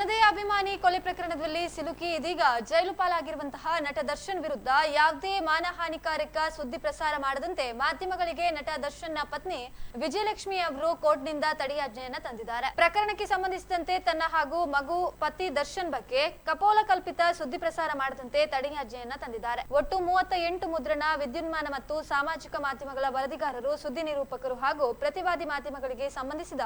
ತನ್ನದೇ ಅಭಿಮಾನಿ ಕೊಲೆ ಪ್ರಕರಣದಲ್ಲಿ ಸಿಲುಕಿ ಇದೀಗ ಜೈಲು ಪಾಲಾಗಿರುವಂತಹ ನಟ ದರ್ಶನ್ ವಿರುದ್ಧ ಯಾವುದೇ ಮಾನಹಾನಿಕಾರಕ ಸುದ್ದಿ ಪ್ರಸಾರ ಮಾಡದಂತೆ ಮಾಧ್ಯಮಗಳಿಗೆ ನಟ ದರ್ಶನ್ನ ಪತ್ನಿ ವಿಜಯಲಕ್ಷ್ಮಿ ಅವರು ಕೋರ್ಟ್ನಿಂದ ತಡೆಯಾಜ್ಞೆಯನ್ನ ತಂದಿದ್ದಾರೆ. ಪ್ರಕರಣಕ್ಕೆ ಸಂಬಂಧಿಸಿದಂತೆ ತನ್ನ ಹಾಗೂ ಮಗು ಪತಿ ದರ್ಶನ್ ಬಗ್ಗೆ ಕಪೋಲ ಕಲ್ಪಿತ ಸುದ್ದಿ ಪ್ರಸಾರ ಮಾಡದಂತೆ ತಡೆಯಾಜ್ಞೆಯನ್ನ ತಂದಿದ್ದಾರೆ. ಒಟ್ಟು ಮೂವತ್ತ ಎಂಟು ಮುದ್ರಣ, ವಿದ್ಯುನ್ಮಾನ ಮತ್ತು ಸಾಮಾಜಿಕ ಮಾಧ್ಯಮಗಳ ವರದಿಗಾರರು, ಸುದ್ದಿ ನಿರೂಪಕರು ಹಾಗೂ ಪ್ರತಿವಾದಿ ಮಾಧ್ಯಮಗಳಿಗೆ ಸಂಬಂಧಿಸಿದ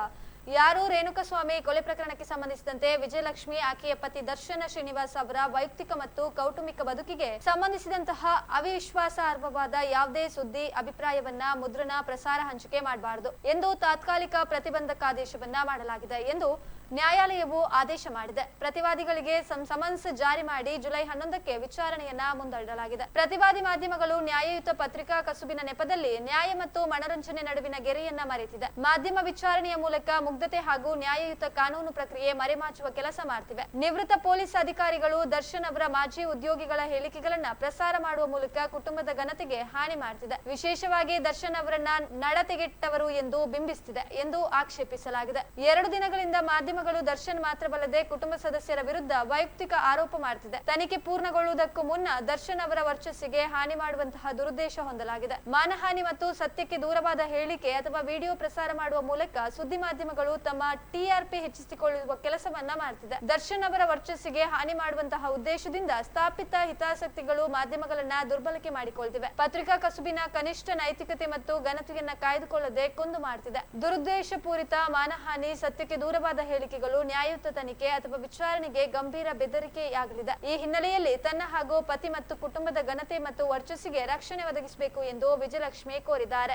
ಯಾರು ರೇಣುಕಸ್ವಾಮಿ ಕೊಲೆ ಪ್ರಕರಣಕ್ಕೆ ಸಂಬಂಧಿಸಿದಂತೆ ವಿಜಯಲಕ್ಷ್ಮಿ ಆಕೆಯ ಪತಿ ದರ್ಶನ ಶ್ರೀನಿವಾಸ್ ಅವರ ವೈಯಕ್ತಿಕ ಮತ್ತು ಕೌಟುಂಬಿಕ ಬದುಕಿಗೆ ಸಂಬಂಧಿಸಿದಂತಹ ಅವಿಶ್ವಾಸಾರ್ಹವಾದ ಯಾವುದೇ ಸುದ್ದಿ, ಅಭಿಪ್ರಾಯವನ್ನ ಮುದ್ರಣ ಪ್ರಸಾರ ಹಂಚಿಕೆ ಮಾಡಬಾರದು ಎಂದು ತಾತ್ಕಾಲಿಕ ಪ್ರತಿಬಂಧಕಾದೇಶವನ್ನ ಮಾಡಲಾಗಿದೆ ಎಂದು ನ್ಯಾಯಾಲಯವು ಆದೇಶ ಮಾಡಿದೆ. ಪ್ರತಿವಾದಿಗಳಿಗೆ ಸಮನ್ಸ್ ಜಾರಿ ಮಾಡಿ ಜುಲೈ ಹನ್ನೊಂದಕ್ಕೆ ವಿಚಾರಣೆಯನ್ನ ಮುಂದೂಡಲಾಗಿದೆ ಪ್ರತಿವಾದಿ ಮಾಧ್ಯಮಗಳು ನ್ಯಾಯಯುತ ಪತ್ರಿಕಾ ಕಸುಬಿನ ನೆಪದಲ್ಲಿ ನ್ಯಾಯ ಮತ್ತು ಮನರಂಜನೆ ನಡುವಿನ ಗೆರೆಯನ್ನ ಮರೆತಿದೆ. ಮಾಧ್ಯಮ ವಿಚಾರಣೆಯ ಮೂಲಕ ಮುಗ್ಧತೆ ಹಾಗೂ ನ್ಯಾಯಯುತ ಕಾನೂನು ಪ್ರಕ್ರಿಯೆ ಮರೆಮಾಚುವ ಕೆಲಸ ಮಾಡ್ತಿವೆ. ನಿವೃತ್ತ ಪೊಲೀಸ್ ಅಧಿಕಾರಿಗಳು ದರ್ಶನ್ ಅವರ ಮಾಜಿ ಉದ್ಯೋಗಿಗಳ ಹೇಳಿಕೆಗಳನ್ನ ಪ್ರಸಾರ ಮಾಡುವ ಮೂಲಕ ಕುಟುಂಬದ ಘನತೆಗೆ ಹಾನಿ ಮಾಡ್ತಿದೆ. ವಿಶೇಷವಾಗಿ ದರ್ಶನ್ ಅವರನ್ನ ನಡತೆಗೆಟ್ಟವರು ಎಂದು ಬಿಂಬಿಸ್ತಿದೆ ಎಂದು ಆಕ್ಷೇಪಿಸಲಾಗಿದೆ. ಎರಡು ದಿನಗಳಿಂದ ಮಾಧ್ಯಮಗಳು ದರ್ಶನ್ ಮಾತ್ರವಲ್ಲದೆ ಕುಟುಂಬ ಸದಸ್ಯರ ವಿರುದ್ಧ ವೈಯಕ್ತಿಕ ಆರೋಪ ಮಾಡುತ್ತಿದೆ ತನಿಖೆ ಪೂರ್ಣಗೊಳ್ಳುವುದಕ್ಕೂ ಮುನ್ನ ದರ್ಶನ್ ಅವರ ವರ್ಚಸ್ಸಿಗೆ ಹಾನಿ ಮಾಡುವಂತಹ ದುರುದ್ದೇಶ ಹೊಂದಲಾಗಿದೆ. ಮಾನಹಾನಿ ಮತ್ತು ಸತ್ಯಕ್ಕೆ ದೂರವಾದ ಹೇಳಿಕೆ ಅಥವಾ ವಿಡಿಯೋ ಪ್ರಸಾರ ಮಾಡುವ ಮೂಲಕ ಸುದ್ದಿ ಮಾಧ್ಯಮಗಳು ತಮ್ಮ ಟಿಆರ್ಪಿ ಹೆಚ್ಚಿಸಿಕೊಳ್ಳುವ ಕೆಲಸವನ್ನ ಮಾಡುತ್ತಿದೆ ದರ್ಶನ್ ಅವರ ವರ್ಚಸ್ಸಿಗೆ ಹಾನಿ ಮಾಡುವಂತಹ ಉದ್ದೇಶದಿಂದ ಸ್ಥಾಪಿತ ಹಿತಾಸಕ್ತಿಗಳು ಮಾಧ್ಯಮಗಳನ್ನ ದುರ್ಬಳಕೆ ಮಾಡಿಕೊಳ್ತಿವೆ. ಪತ್ರಿಕಾ ಕಸುಬಿನ ಕನಿಷ್ಠ ನೈತಿಕತೆ ಮತ್ತು ಘನತೆಯನ್ನ ಕಾಯ್ದುಕೊಳ್ಳದೆ ಕುಂದು ಮಾಡ್ತಿದೆ. ದುರುದ್ದೇಶಪೂರಿತ ಮಾನಹಾನಿ ಸತ್ಯಕ್ಕೆ ದೂರವಾದ ಹೇಳಿಕೆಗಳು ನ್ಯಾಯಯುತ ತನಿಖೆ ಅಥವಾ ವಿಚಾರಣೆಗೆ ಗಂಭೀರ ಬೆದರಿಕೆಯಾಗಲಿದೆ. ಈ ಹಿನ್ನೆಲೆಯಲ್ಲಿ ತನ್ನ ಹಾಗೂ ಪತಿ ಮತ್ತು ಕುಟುಂಬದ ಘನತೆ ಮತ್ತು ವರ್ಚಸ್ಸಿಗೆ ರಕ್ಷಣೆ ಒದಗಿಸಬೇಕು ಎಂದು ವಿಜಯಲಕ್ಷ್ಮಿ ಕೋರಿದ್ದಾರೆ.